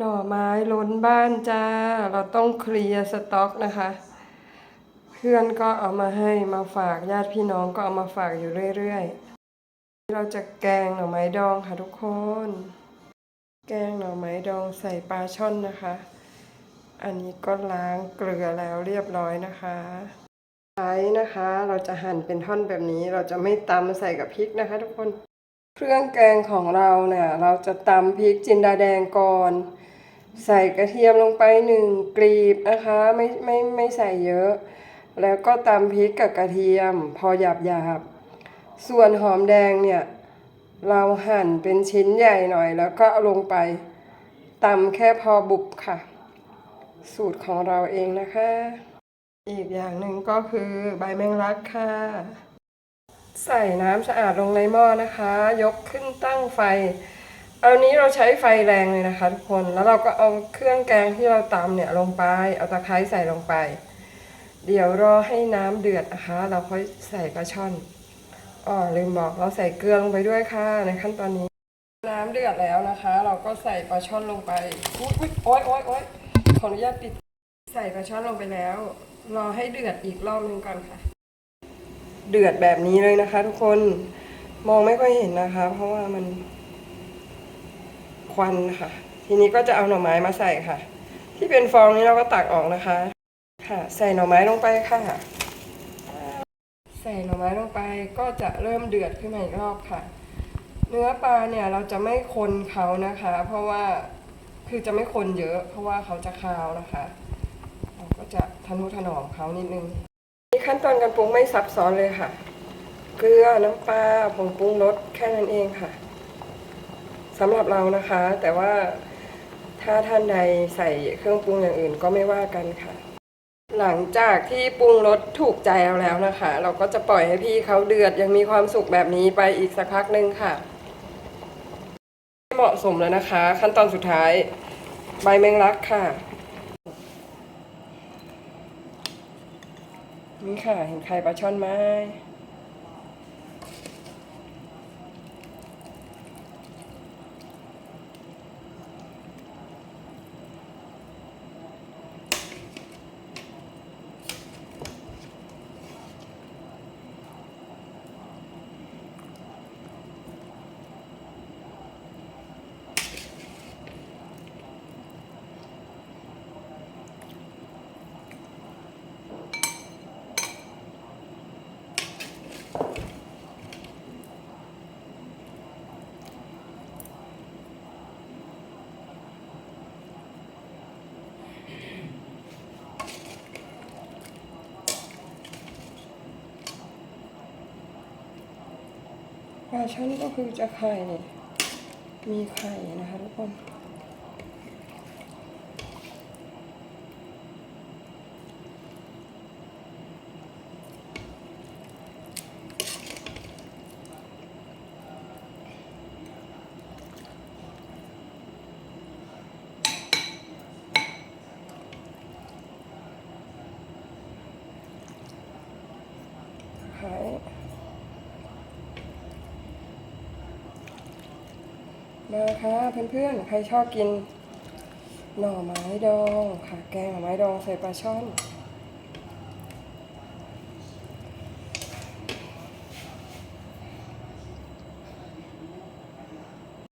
หน่อไม้ล้นบ้านจ้า เราต้องเคลียร์สต็อกนะคะ เพื่อนก็เอามาให้มาฝากญาติพี่น้องก็เอามาฝากอยู่เรื่อยๆ เราจะแกงหน่อไม้ดองค่ะทุกคน แกงหน่อไม้ดองใส่ปลาช่อนนะคะ อันนี้ก็ล้างเกลือแล้วเรียบร้อยนะคะไช้นะคะเราจะหั่นเป็นท่อนแบบนี้เราจะไม่ตำใส่กับพริกนะคะ ทุกคนเครื่องแกงของเราเนี่ย เราจะตำพริกจินดาแดงก่อน ใส่กระเทียมลงไปหนึ่งกลีบนะคะไม่ไม่ไม่ใส่เยอะ แล้วก็ตำพริกกับกระเทียม พอหยาบหยาบๆส่วนหอมแดงเนี่ย เราหั่นเป็นชิ้นใหญ่หน่อย แล้วก็เอาลงไปตำแค่พอบุบค่ะ สูตรของเราเองนะคะ อีกอย่างหนึ่งก็คือใบแมงลักค่ะ ใส่น้ำสะอาดลงในหม้อนะคะ ยกขึ้นตั้งไฟ อานี้เราใช้ไฟแรงเลยนะคะทุกคน แล้วเราก็เอาเครื่องแกงที่เราตำเนี่ยลงไป เอาตะไคร้ใส่ลงไป เดี๋ยวรอให้น้ำเดือดนะคะ เราค่อยใส่ปลาช่อนอ๋อลืมบอกเราใส่เกลือลงไปด้วยค่ะ ในขั้นตอนนี้ น้ำเดือดแล้วนะคะ เราก็ใส่ปลาช่อนลงไปอุ๊ยอุ๊ยโอ๊ยโอ๊ยโอ๊ยขออนุญาตปิด ใส่ปลาช่อนลงไปแล้ว รอให้เดือดอีกรอบหนึงก่อนค่ะ เดือดแบบนี้เลยนะคะ ทุกคน มองไม่ค่อยเห็นนะคะ เพราะว่ามัน ควันค่ะ ทีนี้ก็จะเอาหน่อไม้มาใส่ค่ะ ที่เป็นฟองนี้เราก็ตักออกนะคะ ค่ะ ใส่หน่อไม้ลงไปค่ะ ใส่หน่อไม้ลงไปก็จะเริ่มเดือดขึ้นมาอีกรอบค่ะ เนื้อปลาเนี่ยเราจะไม่คนเขานะคะ เพราะว่าคือจะไม่คนเยอะ เพราะว่าเขาจะคาวนะคะเราก็จะทนุถนอมเขานิดนึงนี่ขั้นตอนการปรุงไม่ซับซ้อนเลยค่ะ เกลือน้ำปลาผงปรุงรสแค่นั้นเองค่ะ สำหรับเรานะคะ แต่ว่าถ้าท่านใดใส่เครื่องปรุงอย่างอื่นก็ไม่ว่ากันค่ะ หลังจากที่ปรุงรสถูกใจเราแล้วนะคะ เราก็จะปล่อยให้พี่เขาเดือดยังมีความสุขแบบนี้ไปอีกสักพักหนึ่งค่ะ เหมาะสมแล้วนะคะ ขั้นตอนสุดท้าย ใบแมงลักค่ะนี่ค่ะ เห็นไข่ปลาช่อนไหม ช่อนก็คือจะไข่มีไข่นะคะทุกคน ไข่ มาค่ะเพื่อนๆ ใครชอบกินหน่อไม้ดองค่ะ แกงหน่อไม้ดองใส่ปลาช่อน